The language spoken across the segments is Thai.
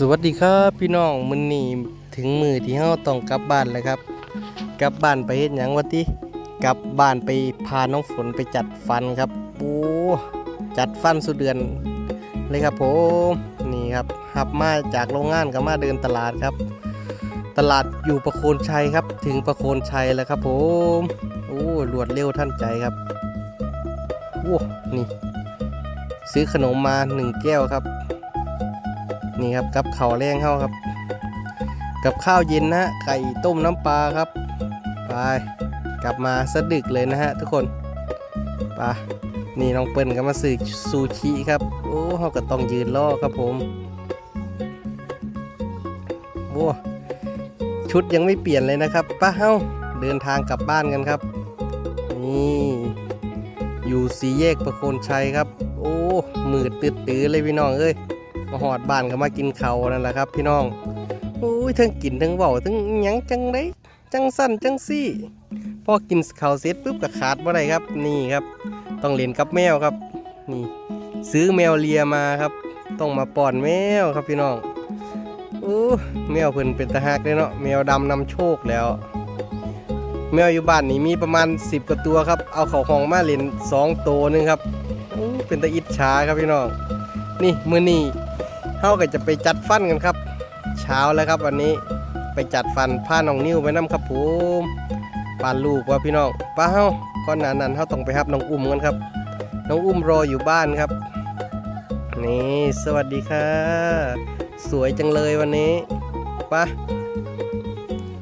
สวัสดีครับพี่น้องมื้อนี้ถึงมือที่เฮาต้องกลับบ้านแล้วครับ กลับบ้านไปเฮ็ดหยังวะติกลับบ้านไปพาน้องฝนไปจัดฟันครับโอ้จัดฟันสุดเดือนเลยครับผมนี่ครับหับมาจากโรงงานก็มาเดินตลาดครับ ตลาดอยู่ประโคนชัยครับ ถึงประโคนชัยแล้วครับผมโอ้รวดเร็วท่านใจครับโอ้นี่ ซื้อขนมมาหนึ่งแก้วครับ นี่ครับกับข้าวแรงเข้าครับ กับข้าวเย็นนะฮะไข่ต้มน้ำปลาครับไปกลับมาสะดึกเลยนะฮะทุกคนไปนี่น้องเปิ้ลก็มาซื้อซูชิครับโอ้เขาก็ต้องยืนรอครับผมโอ้ชุดยังไม่เปลี่ยนเลยนะครับป้าเฮ้าเดินทางกลับบ้านกันครับนี่อยู่สีแยกประโคนชัยครับ โอ้มืดตื้อๆเลยพี่น้องเอ้ย มาหอดบ้านก็มากินเขานั่นแหละครับพี่น้องโอ้ยทั้งกินทั้งเบาทั้งยังจังได้จังสั้นจังซี่ พอกินเขาเสร็จปุ๊บก็ขาดบ่ได้ครับ นี่ครับ ต้องเล่นกับแมวครับ นี่ ซื้อแมวเลียมาครับ ต้องมาป้อนแมวครับพี่น้องโอ้แมวเพิ่นเป็นตาฮักเลยเนาะแมวดำนำโชคแล้ว แมวอยู่บ้านนี่มีประมาณ 10กว่าตัวครับ เอาเขาห้องมาเล่น2ตัวหนึงครับโอ้เป็นตาอิจฉาครับพี่น้องนี่มือนี้ เฮาก็จะไปจัดฟันกันครับ เช้าแล้วครับวันนี้ไปจัดฟันพาน้องนิ้วไปนํครับผมปานลูกว่าพี่น้องป้าเฮาก่อนหนานันเฮาต้องไปรับน้องอุ้มกันครับ น้องอุ้มรออยู่บ้านครับ นี่สวัสดีค่ะ สวยจังเลยวันนี้ป้า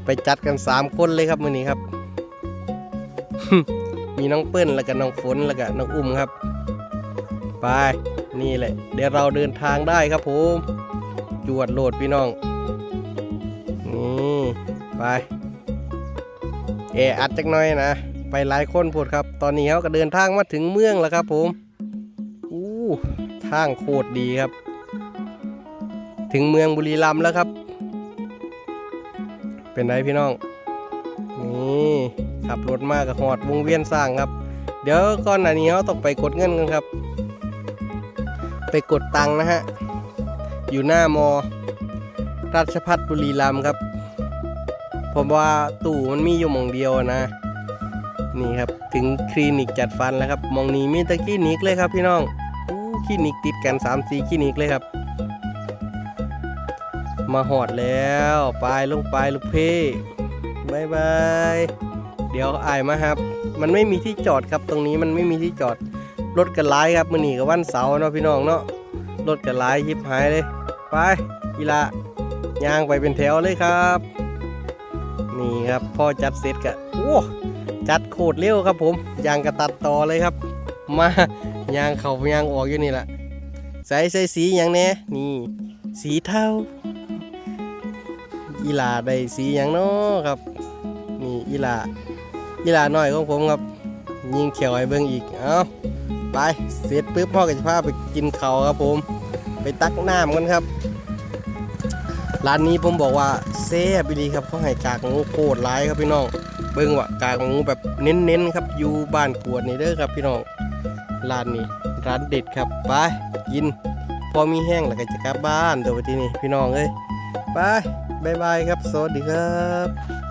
ไปจัดกัน3คนเลยครับมื้อนี้ครับ มีน้องเปิ้ลแล้วก็น้องฝนแล้วก็น้องอุ้มครับ ไป นี่แหละ เดี๋ยวเราเดินทางได้ครับผมจวดโหลดพี่น้อง นี่ไป เออัดจักหน่อยนะ ไปหลายคนพูดครับ ตอนนี้เขาก็เดินทางมาถึงเมืองแล้วครับผม อู้ทางโคตรดีครับ ถึงเมืองบุรีรัมย์แล้วครับ เป็นไรพี่น้อง นี่ขับรถมากับหอดวงเวียนสร้างครับ เดี๋ยวก่อนหน้านี้เขาต้องไปกดเงินกันครับ ไปกดตังนะฮะ อยู่หน้ามอ ราชพัฒบุรีรัมย์ครับ ผมว่าตู่มันมีอยู่มองเดียวนะ นี่ครับถึงคลินิกจัดฟันแล้วครับมองนี้มีต่คลินิกเลยครับพี่น้องอู้คลินิกติดกัน3ามสี่คลินิกเลยครับ มาหอดแล้วไปลงไปลูกเพ่บายบาย เดี๋ยวอายมาครับ มันไม่มีที่จอดครับตรงนี้มันไม่มีที่จอด รถกันหลายครับมื้อนี้กับวันเสาร์เนาะพี่น้องเนาะรถกันหลายยิบหายเลย ไปกีฬายางไปเป็นแถวเลยครับ นี่ครับพ่อจัดเสร็จกะโอ้จัดโคตรเร็วครับผมยางกระตัดต่อเลยครับ มายางเขายางออกอยู่นี่แหละใส่ใส่สีอย่างแน่นี่ สีเทาอีหลาได้สีอย่างเนาะครับ นี่อีหลาอีหลาน้อยของผมครับ ยิงเขียวให้เบิ่งอีก เอ้า ไปเสร็จปุ๊บพ่อก็จะพาไปกินเขาครับผม ไปตักน้ำกันครับร้านนี้ผมบอกว่าเซ่บดีครับเขาให้กากหมูโคตรร้ายครับพี่น้องเบิ่งว่ากากหมูแบบเน้นๆครับอยู่บ้านกวดนี่เด้อครับพี่น้องร้านนี้ร้านเด็ดครับไปกิน พอมีแห้งแล้วก็จะกลับบ้านเดี๋ยวที่นี่พี่น้องเอ้ยไปบายบายครับ สวัสดีครับ